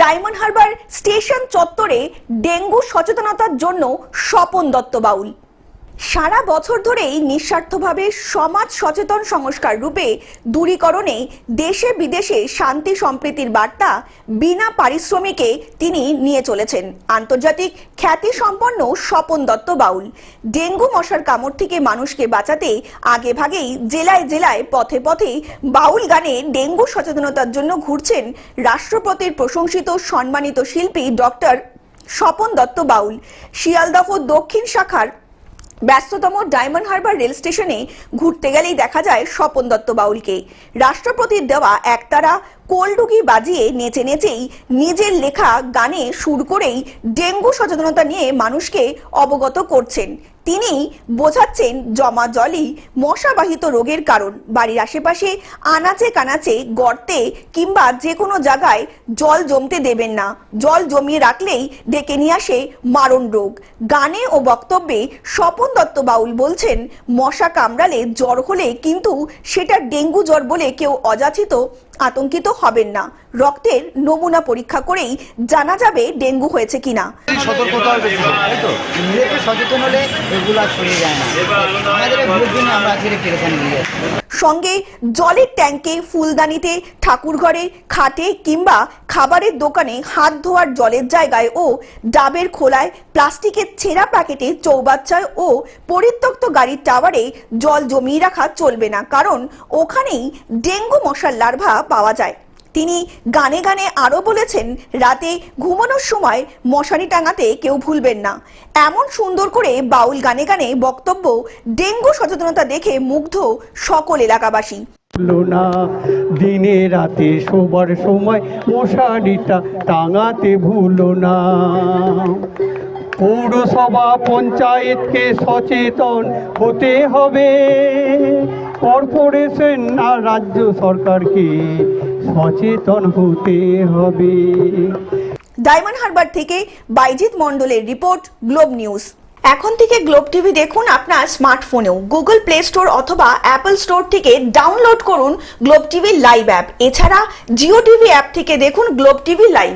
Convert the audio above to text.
Diamond Harbour station চত্বরে dengue সচেতনতার জন্য স্বপন দত্ত বাউল। সারা বছর ধরেই নিঃস্বার্থভাবে সমাজ সচেতন সংস্কার রূপে দূরীকরণে দেশে বিদেশে শান্তি সম্প্রীতির বার্তা বিনা পারিশ্রমিকে তিনি নিয়ে চলেছেন। আন্তর্জাতিক খ্যাতি সম্পন্ন স্বপন দত্ত বাউল। ডেঙ্গু মশার কামড় থেকে মানুষকে বাঁচাতে আগে ভাগেই জেলায় জেলায় পথে পথে বাউল গানে ডেঙ্গু সচেতনতার জন্য ঘুরছেন রাষ্ট্রপতির প্রশংসিত সম্মানিত শিল্পী ডক্টর স্বপন দত্ত বাউল। শিয়ালদহ দক্ষিণ শাখার ব্যস্ততম ডায়মন্ড হারবার রেল স্টেশনে ঘুরতে গেলেই দেখা যায় স্বপন দত্ত বাউলকে। রাষ্ট্রপতির দেওয়া একতারা কোলডুগি বাজিয়ে নেচে নেচেই নিজের লেখা গানে সুর করেই ডেঙ্গু সচেতনতা নিয়ে মানুষকে অবগত করছেন। তিনি বোঝাচ্ছেন জমা জলই মশাবাহিত রোগের কারণ। বাড়ির আশেপাশে আনাচে কানাচে গর্তে কিংবা যে কোনো জায়গায় জল জমতে দেবেন না। জল জমিয়ে রাখলেই ডেকে নিয়ে আসে মারণ রোগ। গানে ও বক্তব্যে স্বপন দত্ত বাউল বলছেন, মশা কামড়ালে জ্বর হলে কিন্তু সেটা ডেঙ্গু জ্বর বলে কেউ অযাচিত আতঙ্কিত হবেন না। রক্তের নমুনা পরীক্ষা করেই জানা যাবে ডেঙ্গু হয়েছে কিনা। সতর্কতা সচেতন হলে সঙ্গে জলের ট্যাঙ্কে ফুলদানিতে, ঠাকুরঘরে, খাটে কিংবা খাবারের দোকানে হাত ধোয়ার জলের জায়গায় ও ডাবের খোলায় প্লাস্টিকের ছেঁড়া প্যাকেটে চৌবাচ্চায় ও পরিত্যক্ত গাড়ির টাওয়ারে জল জমিয়ে রাখা চলবে না। কারণ ওখানেই ডেঙ্গু মশার লার্ভা পাওয়া যায়। তিনি গানে গানে আরও বলেছেন, রাতে ঘুমানোর সময় মশারি টাঙাতে কেউ ভুলবেন না। এমন সুন্দর করে বাউল গানে গানে বক্তব্য, ডেঙ্গু সচেতনতা দেখে মুগ্ধ সকল এলাকাবাসী। না, দিনে রাতে শোবার সময় মশারিটা টাঙাতে ভুলো না। পৌরসভা পঞ্চায়েতকে সচেতন হতে হবে। কর্পোরেশন আর রাজ্য সরকারকে সচেতন হতে হবে। ডায়মন্ড হারবার থেকে বাইজিৎ মন্ডলের রিপোর্ট, গ্লোব নিউজ। এখন থেকে গ্লোব টিভি দেখুন আপনার স্মার্টফোনেও। গুগল প্লে স্টোর অথবা অ্যাপল স্টোর থেকে ডাউনলোড করুন গ্লোব টিভি লাইভ অ্যাপ। এছাড়া জিও টিভি অ্যাপ থেকে দেখুন গ্লোব টিভি লাইভ।